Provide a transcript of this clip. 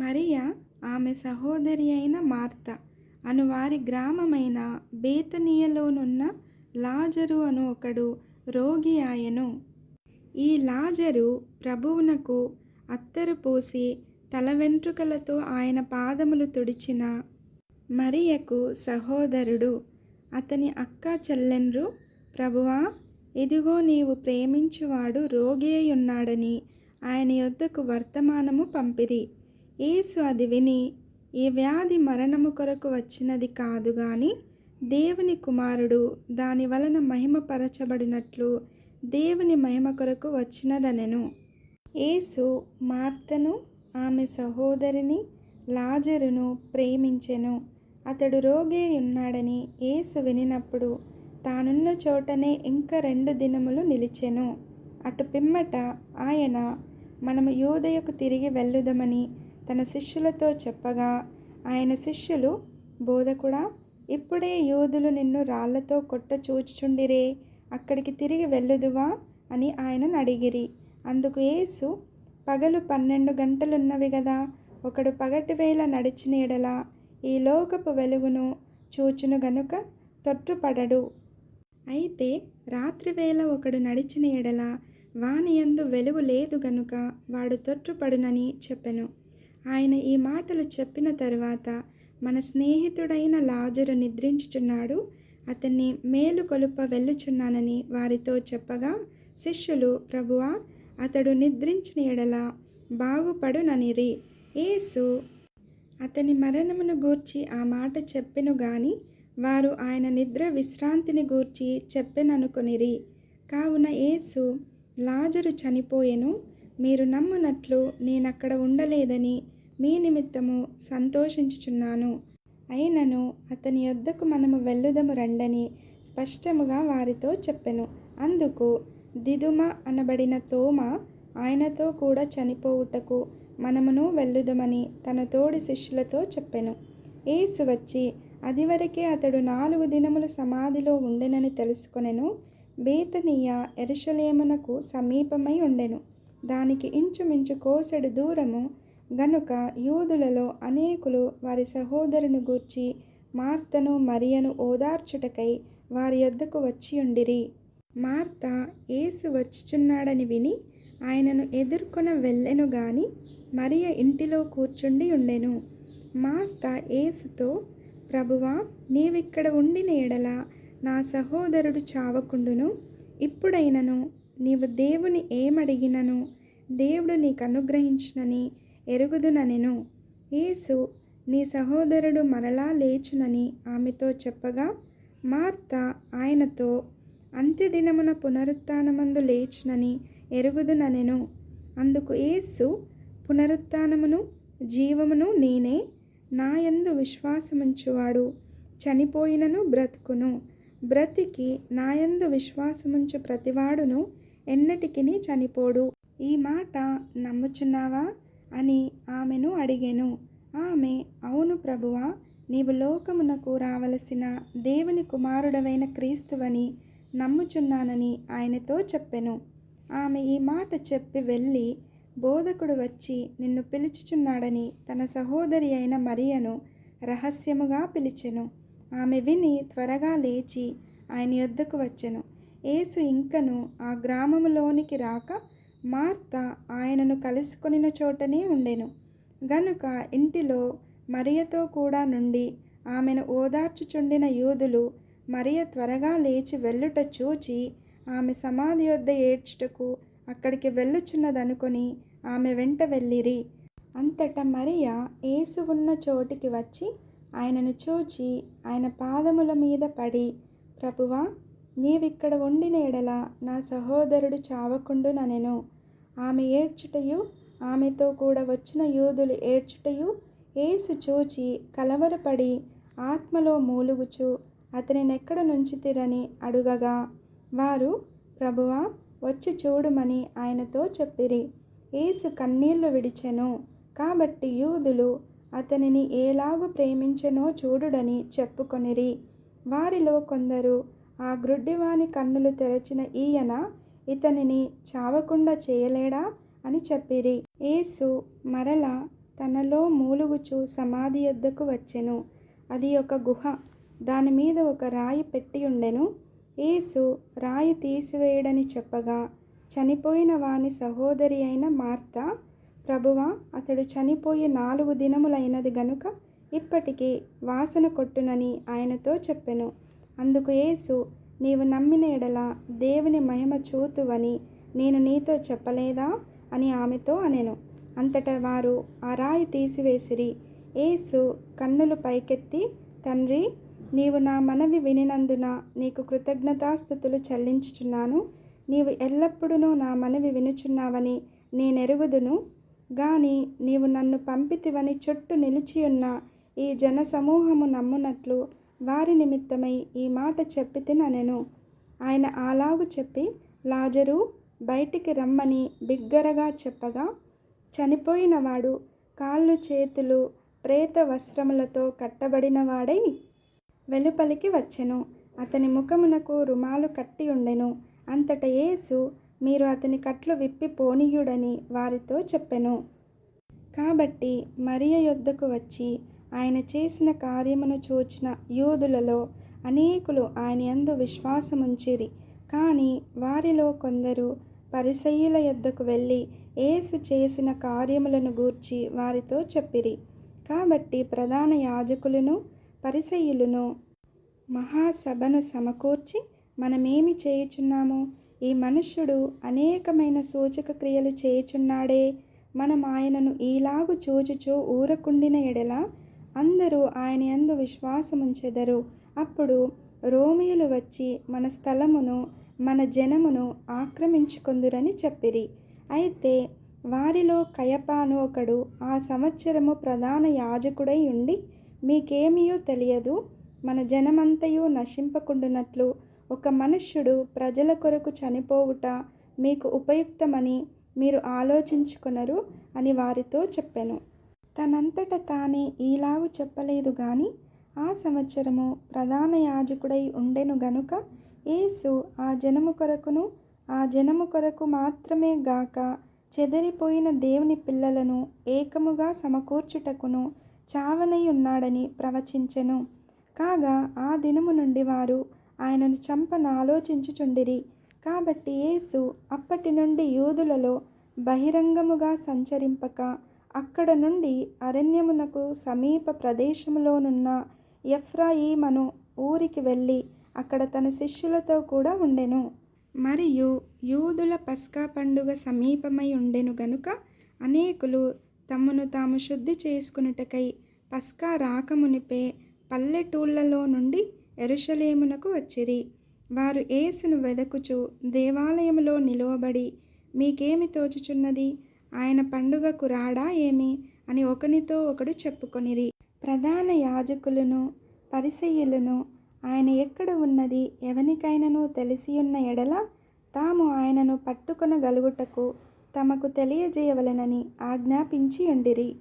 మరియ ఆమె సహోదరి అయిన మార్త అను వారి గ్రామమైన బేతనీయలోనున్న లాజరు అను ఒకడు రోగి ఆయను. ఈ లాజరు ప్రభువునకు అత్తరు పోసి తల వెంట్రుకలతో ఆయన పాదములు తుడిచిన మరియకు సహోదరుడు అతని అక్క చెల్లెండ్రు ప్రభువా ఇదిగో నీవు ప్రేమించువాడు రోగి అయి ఉన్నాడని ఆయన యొద్దకు వర్తమానము పంపిరి. యేసు అది విని ఈ వ్యాధి మరణము కొరకు వచ్చినది కాదు గాని దేవుని కుమారుడు దాని వలన మహిమపరచబడినట్లు దేవుని మహిమ కొరకు వచ్చినదనెను. యేసు మార్తను ఆమె సహోదరిని లాజరును ప్రేమించెను. అతడు రోగే ఉన్నాడని యేసు వినినప్పుడు తానున్న చోటనే ఇంకా రెండు దినములు నిలిచెను. అటు పిమ్మట ఆయన మనము యోదయకు తిరిగి వెళ్ళుదమని తన శిష్యులతో చెప్పగా ఆయన శిష్యులు బోధకుడా ఇప్పుడే యోధులు నిన్ను రాళ్ళతో కొట్ట చూచుచుండిరే అక్కడికి తిరిగి వెళ్ళుదువా అని ఆయనను అడిగిరి. అందుకు యేసు పగలు పన్నెండు గంటలున్నవి కదా ఒకడు పగటి వేళ నడిచిన ఎడల ఈ లోకపు వెలుగును చూచును గనుక తొట్టుపడడు అయితే రాత్రివేళ ఒకడు నడిచిన ఎడల వానియందు వెలుగు లేదు గనుక వాడు తొట్టుపడునని చెప్పెను. ఆయన ఈ మాటలు చెప్పిన తర్వాత మన స్నేహితుడైన లాజరు నిద్రించుచున్నాడు. అతన్ని మేలు కొలుప వెళ్ళుచున్నానని వారితో చెప్పగా శిష్యులు ప్రభువా అతడు నిద్రించిన ఎడల బాగుపడుననిరి. యేసు అతని మరణమును గూర్చి ఆ మాట చెప్పెను గాని వారు ఆయన నిద్ర విశ్రాంతిని గూర్చి చెప్పెననుకొనిరి. కావున యేసు లాజరు చనిపోయెను. మీరు నమ్మునట్లు నేనక్కడ ఉండలేదని మీ నిమిత్తము సంతోషించుచున్నాను. అయినను అతని యొద్దకు మనము వెళ్ళుదము రండని స్పష్టముగా వారితో చెప్పెను. అందుకు దిదుమ అనబడిన తోమ ఆయనతో కూడా చనిపోవుటకు మనమును వెళ్ళుదమని తన తోడి శిష్యులతో చెప్పెను. ఏసు వచ్చి అదివరకే అతడు నాలుగు దినములు సమాధిలో ఉండెనని తెలుసుకొనెను. బేతనీయ ఎరుషలేమునకు సమీపమై ఉండెను. దానికి ఇంచుమించు కోసెడు దూరము గనుక యూదులలో అనేకులు వారి సహోదరుని గూర్చి మార్తను మరియను ఓదార్చుటకై వారి యొద్దకు వచ్చియుండిరి మార్త యేసు వచ్చుచున్నాడని విని ఆయనను ఎదుర్కొన వెళ్ళెను గాని మరియ ఇంటిలో కూర్చుండి ఉండెను. మార్త యేసుతో ప్రభువా నీవిక్కడ ఉండిన ఎడల నా సహోదరుడు చావకుండును. ఇప్పుడైనను నీవు దేవుని ఏమడిగినను? దేవుడు నీకు అనుగ్రహించునని ఎరుగుదుననెను యేసు నీ సహోదరుడు మరలా లేచునని ఆమెతో చెప్పగా మార్త ఆయనతో అంత్యదినమున పునరుత్నమందు లేచునని ఎరుగుదుననెను అందుకు యేసు పునరుత్నమును జీవమును నేనే నాయందు విశ్వాసముంచువాడు. చనిపోయినను బ్రతుకును. బ్రతికి నాయందు విశ్వాసముంచు ప్రతివాడును ఎన్నటికిని చనిపోడు. ఈ మాట నమ్ముచున్నావా? అని ఆమెను అడిగెను. ఆమె అవును ప్రభువా నీవు లోకమునకు రావలసిన దేవుని కుమారుడవైన క్రీస్తువని నమ్ముచున్నానని ఆయనతో చెప్పెను. ఆమె ఈ మాట చెప్పి వెళ్ళి బోధకుడు వచ్చి నిన్ను పిలుచుచున్నాడని తన సహోదరి అయిన మరియను రహస్యముగా పిలిచెను. ఆమె విని త్వరగా లేచి ఆయన యొద్దకు వచ్చెను. యేసు ఇంకను ఆ గ్రామములోనికి రాక మార్త ఆయనను కలుసుకొనిన చోటనే ఉండెను. గనుక ఇంటిలో మరియతో కూడా నుండి ఆమెను ఓదార్చుచుండిన యూదులు మరియ త్వరగా లేచి వెళ్ళుట చూచి ఆమె సమాధి యొద్ద ఏడ్చుటకు అక్కడికి వెళ్ళుచున్నదనుకొని ఆమె వెంట వెళ్ళిరి. అంతటా మరియ ఏసు ఉన్న చోటికి వచ్చి ఆయనను చూచి ఆయన పాదముల మీద పడి ప్రభువా నీవిక్కడ ఉండిన ఎడల నా సహోదరుడు చావకుండుననెను. ఆమె ఏడ్చుటయు ఆమెతో కూడా వచ్చిన యూదులు ఏడ్చుటయు యేసు చూచి కలవరపడి ఆత్మలో మూలుగుచు అతనినెక్కడ నుంచితిరని అడుగగా వారు ప్రభువా వచ్చి చూడుమని ఆయనతో చెప్పిరి. యేసు కన్నీళ్ళు విడిచెను. కాబట్టి యూదులు అతనిని ఏలాగు ప్రేమించెనో చూడుడని చెప్పుకొనిరి. వారిలో కొందరు ఆ గ్రుడ్డివాని కన్నులు తెరచిన ఈయన ఇతనిని చావకుండా చేయలేడా అని చెప్పిరి. యేసు మరలా తనలో మూలుగుచు సమాధి యొద్దకు వచ్చెను. అది ఒక గుహ. దాని మీద ఒక రాయి పెట్టి ఉండెను. యేసు రాయి తీసివేయడని చెప్పగా చనిపోయిన వాని సహోదరి అయిన మార్త ప్రభువా అతడు చనిపోయి నాలుగు దినములైనది గనుక ఇప్పటికీ వాసన కొట్టునని ఆయనతో చెప్పెను. అందుకు యేసు నీవు నమ్మిన ఎడల దేవుని మహిమ చూతువని నేను నీతో చెప్పలేదా అని ఆమెతో అనెను. అంతటా వారు ఆ రాయి తీసివేసిరి. ఏసు కన్నులు పైకెత్తి తండ్రి నీవు నా మనవి వినినందున నీకు కృతజ్ఞతాస్థుతులు చెల్లించుచున్నాను. నీవు ఎల్లప్పుడూ నా మనవి వినుచున్నావని నేనెరుగుదును. గాని నీవు నన్ను పంపితివని చుట్టూ నిలిచియున్న ఈ జనసమూహము నమ్మునట్లు వారి నిమిత్తమై ఈ మాట చెప్పి తిననెను ఆయన అలాగు చెప్పి లాజరు బయటికి రమ్మని బిగ్గరగా చెప్పగా చనిపోయినవాడు కాళ్ళు చేతులు ప్రేత వస్త్రములతో కట్టబడినవాడై వెలుపలికి వచ్చెను. అతని ముఖమునకు రుమాలు కట్టి ఉండెను. అంతట యేసు మీరు అతని కట్లు విప్పి పోనీయుడని వారితో చెప్పెను. కాబట్టి మరియ యొద్దకు వచ్చి ఆయన చేసిన కార్యమును చూచిన యూదులలో అనేకులు ఆయన యందు విశ్వాసముంచిరి. కానీ వారిలో కొందరు పరిసయ్యుల యొద్దకు వెళ్ళి ఏసు చేసిన కార్యములను గూర్చి వారితో చెప్పిరి. కాబట్టి ప్రధాన యాజకులను పరిసయ్యులను మహాసభను సమకూర్చి మనమేమి చేయుచున్నాము? ఈ మనుష్యుడు అనేకమైన సూచక క్రియలు చేయుచున్నాడే. మనం ఆయనను ఈలాగు చూచుచూ ఊరకుండిన ఎడల అందరూ ఆయన యందు విశ్వాసముంచెదరు. అప్పుడు రోమియులు వచ్చి మన స్థలమును మన జనమును ఆక్రమించుకొందురని చెప్పిరి. అయితే వారిలో కయపాను ఒకడు ఆ సంవత్సరము ప్రధాన యాజకుడై ఉండి మీకేమీయో తెలియదు మన జనమంతయు నశింపకుండునట్లు ఒక మనుష్యుడు ప్రజల కొరకు చనిపోవుట మీకు ఉపయుక్తమని మీరు ఆలోచించుకొనరు అని వారితో చెప్పాను. తనంతట తానే ఈలాగు చెప్పలేదు గాని ఆ సంవత్సరము ప్రధాన యాజకుడై ఉండెను గనుక యేసు ఆ జనము కొరకును ఆ జనము కొరకు మాత్రమే గాక చెదరిపోయిన దేవుని పిల్లలను ఏకముగా సమకూర్చుటకును చావనై ఉన్నాడని ప్రవచించెను. కాగా ఆ దినము నుండి వారు ఆయనను చంపన ఆలోచించుచుండిరి. కాబట్టి యేసు అప్పటి నుండి యూదులలో బహిరంగముగా సంచరింపక అక్కడ నుండి అరణ్యమునకు సమీప ప్రదేశములోనున్న ఎఫ్రాయిమను ఊరికి వెళ్ళి అక్కడ తన శిష్యులతో కూడా ఉండెను. మరియు యూదుల పస్కా పండుగ సమీపమై ఉండెను గనుక అనేకులు తమను తాము శుద్ధి చేసుకునుటకై పస్కా రాకమునిపే పల్లెటూళ్ళలో నుండి ఎరుషలేమునకు వచ్చిరి. వారు ఏసును వెదకుచు దేవాలయములో నిలువబడి మీకేమి తోచుచున్నది? ఆయన పండుగకు రాడా ఏమి? అని ఒకనితో ఒకడు చెప్పుకొనిరి. ప్రధాన యాజకులను పరిసయ్యులను ఆయన ఎక్కడ ఉన్నది? ఎవనికైనను తెలిసియున్న ఎడల తాము ఆయనను పట్టుకొనగలుగుటకు తమకు తెలియజేయవలెనని ఆజ్ఞాపించి ఉండిరి